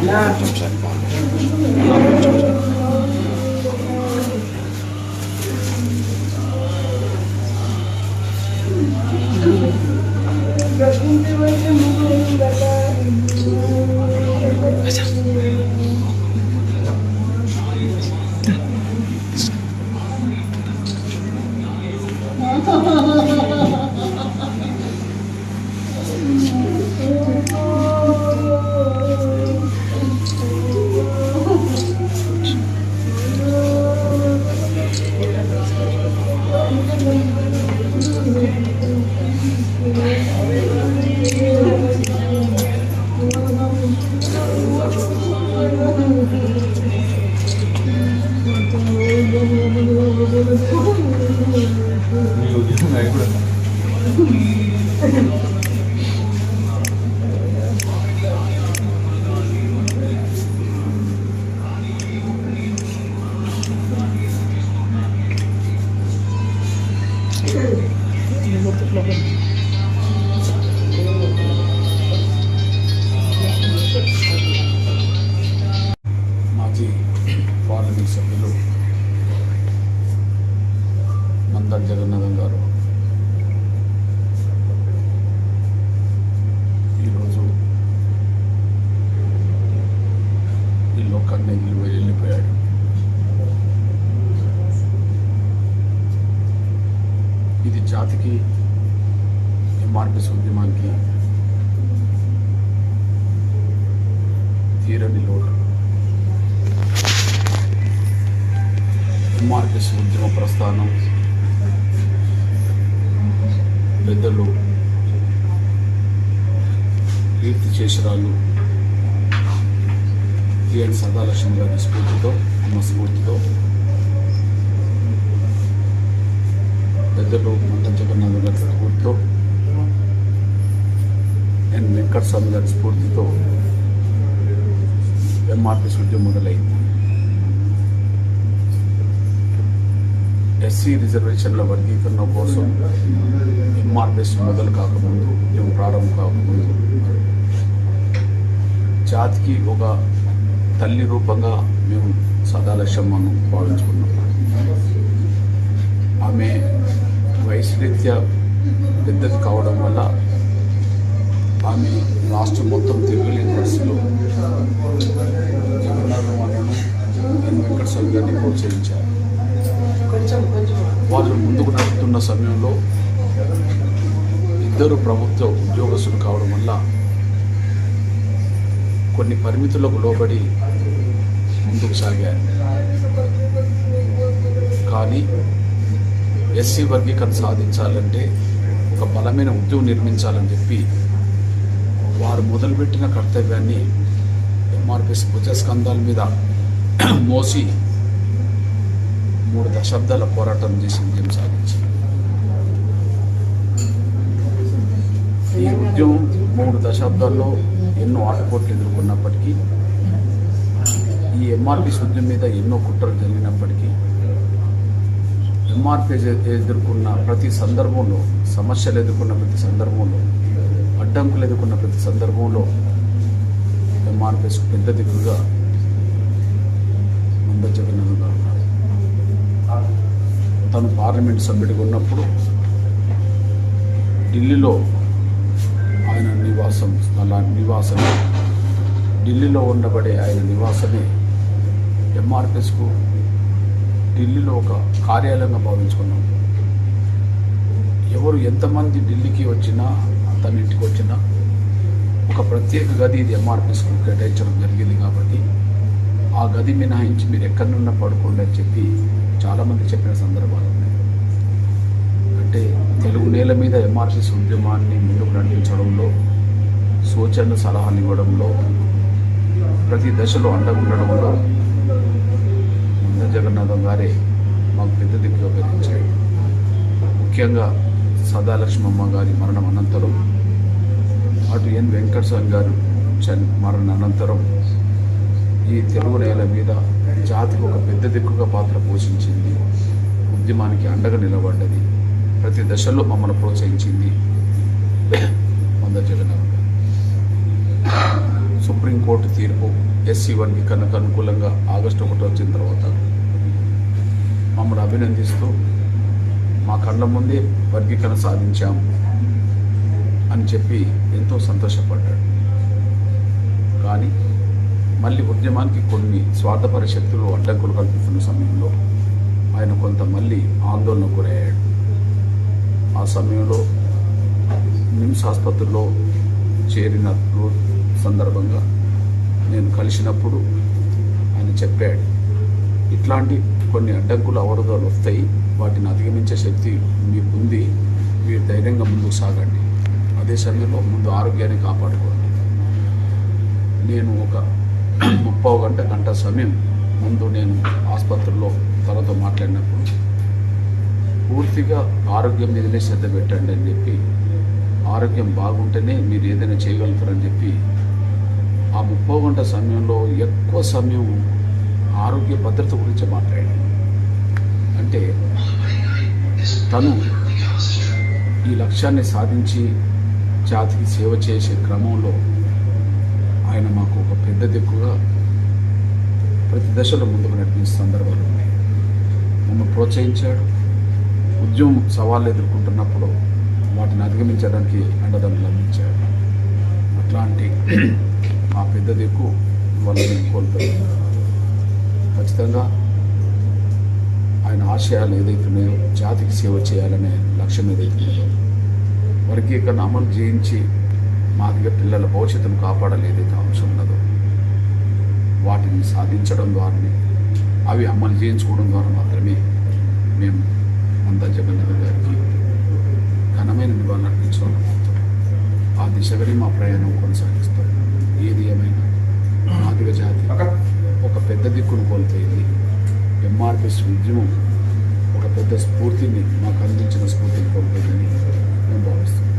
Dobrze. మాజీ parliament సభ్యులు మందర్ జగన్నాథం గారు జాతికి ఎంఆర్పిస్ ఉద్యమానికి తీరని లోటు. ఎంఆర్పిస్ ఉద్యమ ప్రస్థానం. పెద్దలు కీర్తి చేసరాలు టిఎన్ సదాలక్ష్మి గారి స్ఫూర్తితో అమ్మ స్ఫూర్తితో పెద్దలు మంట జగన్నాథ్ గారి స్ఫూర్తితో ఎన్ వెంకట స్వామి గారి స్ఫూర్తితో ఎంఆర్పిస్ ఉద్యమం మొదలైంది. ఎస్సీ రిజర్వేషన్ల వర్గీకరణ కోసం ఎంఆర్పిఎస్ మొదలు కాకముందు మేము ప్రారంభం కాకముందు జాతికి ఒక తల్లి రూపంగా మేము సదాలక్ష్యమ్మను భావించుకున్నాం ఆమె వయసు రీత్యా పెద్దది కావడం వల్ల ఆమె రాష్ట్రం మొత్తం తిరగలేని పరిస్థితిలో జగన్నాథ వాళ్ళను ఎన్ వెంకటస్వామి గారిని ప్రోత్సహించారు. వాళ్ళు ముందుకు నడుపుతున్న సమయంలో ఇద్దరు ప్రభుత్వ ఉద్యోగస్తులు కావడం వల్ల కొన్ని పరిమితులకు లోబడి ముందుకు సాగారు. కానీ ఎస్సీ వర్గీకరణ సాధించాలంటే ఒక బలమైన ఉద్యమం నిర్మించాలని చెప్పి వారు మొదలుపెట్టిన కర్తవ్యాన్ని ఎంఆర్పిఎస్ భుజస్కంధాల మీద మోసి మూడు దశాబ్దాల పోరాటం చేసి విజయం సాధించింది. ఈ ఉద్యమం మూడు దశాబ్దాల్లో ఎన్నో ఆటపోట్లు ఎదుర్కొన్నప్పటికీ ఈ ఎంఆర్పిఎస్ ఉద్యమం మీద ఎన్నో కుట్రలు జరిగినప్పటికీ ఎంఆర్పిఎస్ ఎదుర్కొన్న ప్రతి సందర్భంలో సమస్యలు ఎదుర్కొన్న ప్రతి సందర్భంలో అడ్డంకులు ఎదుర్కొన్న ప్రతి సందర్భంలో ఎంఆర్పిఎస్ పెద్ద దిక్కుగా ముంద జగన్నాథ్ గారు ఉన్నారు. తను పార్లమెంట్ సభ్యుడిగా ఉన్నప్పుడు ఢిల్లీలో ఆయన నివాసం స్థల నివాసమే ఢిల్లీలో ఉండబడే ఆయన నివాసమే ఎంఆర్పిఎస్కు ఢిల్లీలో ఒక కార్యాలయంగా భావించుకున్నాం. ఎవరు ఎంతమంది ఢిల్లీకి వచ్చినా తన ఇంటికి వచ్చినా ఒక ప్రత్యేక గది ఇది ఎంఆర్పిఎస్కు కేటాయించడం జరిగింది కాబట్టి ఆ గది మినహాయించి మీరు ఎక్కడనున్నా పడుకోండి అని చెప్పి చాలామంది చెప్పిన సందర్భాలు ఉన్నాయి. అంటే తెలుగు నేల మీద ఎంఆర్సీస్ ఉద్యమాన్ని ముందుకు నడిపించడంలో సూచనలు సలహాలు ఇవ్వడంలో ప్రతి దశలో అండగా ఉండడంలో జగన్నాథం గారే మాకు పెద్ద దిక్కుగా పెరిగించారు ముఖ్యంగా సదాలక్ష్మమ్మ గారి మరణం అనంతరం అటు ఎన్ వెంకటస్వామి గారు చని మరణ అనంతరం ఈ తెలుగు నేల మీద జాతికి ఒక పెద్ద దిక్కుగా పాత్ర పోషించింది. ఉద్యమానికి అండగా నిలబడ్డది. ప్రతి దశలో మమ్మల్ని ప్రోత్సహించింది మంద జగన్నాథ్ సుప్రీంకోర్టు తీర్పు ఎస్సీ వన్ కనుక అనుకూలంగా ఆగస్టు ఒకటి వచ్చిన తర్వాత మమ్మల్ని అభినందిస్తూ మా కళ్ళ ముందే వర్గీకరణ సాధించాం అని చెప్పి ఎంతో సంతోషపడ్డాడు. కానీ మళ్ళీ ఉద్యమానికి కొన్ని స్వార్థపర శక్తులు అడ్డంకులు కల్పిస్తున్న సమయంలో ఆయన కొంత మళ్ళీ ఆందోళనకు గురయ్యాడు. ఆ సమయంలో నిమ్స్ ఆసుపత్రిలో చేరిన సందర్భంగా నేను కలిసినప్పుడు ఆయన చెప్పాడు ఇట్లాంటి కొన్ని అడ్డంకులు అవరోధాలు వస్తాయి. వాటిని అధిగమించే శక్తి మీకు ఉంది మీరు ధైర్యంగా ముందుకు సాగండి. అదే సమయంలో ముందు ఆరోగ్యాన్ని కాపాడుకోండి. నేను ఒక ముప్పై గంట గంట సమయం ముందు నేను ఆసుపత్రిలో తనతో మాట్లాడినప్పుడు పూర్తిగా ఆరోగ్యం మీదనే శ్రద్ధ పెట్టండి అని చెప్పి ఆరోగ్యం బాగుంటేనే మీరు ఏదైనా చేయగలుగుతారని చెప్పి ఆ ముప్పై గంట సమయంలో ఎక్కువ సమయం ఆరోగ్య భద్రత గురించి మాట్లాడండి అంటే తను ఈ లక్ష్యాన్ని సాధించి జాతికి సేవ చేసే క్రమంలో ఆయన మాకు ఒక పెద్ద దిక్కుగా ప్రతి దశలో ముందుకు నడిపించే సందర్భాలు ఉన్నాయి. మమ్మల్ని ప్రోత్సహించాడు. ఉద్యమం సవాళ్ళు ఎదుర్కొంటున్నప్పుడు వాటిని అధిగమించడానికి అండదండలు అందించాడు అట్లాంటి ఆ పెద్ద దిక్కు వల్ల నేను ఖచ్చితంగా ఆయన ఆశయాలు ఏదైతున్నాయో జాతికి సేవ చేయాలనే లక్ష్యం ఏదైతున్నాయో వర్గీకరణ అమలు చేయించి మాదిగ పిల్లల భవిష్యత్తును కాపాడాలి ఏదైతే అంశం ఉన్నదో వాటిని సాధించడం ద్వారానే అవి అమలు చేయించుకోవడం ద్వారా మాత్రమే మేము అంతా జగన్నాథ్ గారికి ఘనమైన నివాళులు అర్పించుకోగలుగుతాం ఆ దిశగానే మా ప్రయాణం కొనసాగిస్తాం. ఏది ఏమైనా మాదిగ జాతి ఒక పెద్ద దిక్కును కోల్పోయింది. ఎంఆర్పిఎస్ ఉద్యమం ఒక పెద్ద స్ఫూర్తిని మాకు అందించిన స్ఫూర్తిని పొందుతుందని నేను భావిస్తున్నాను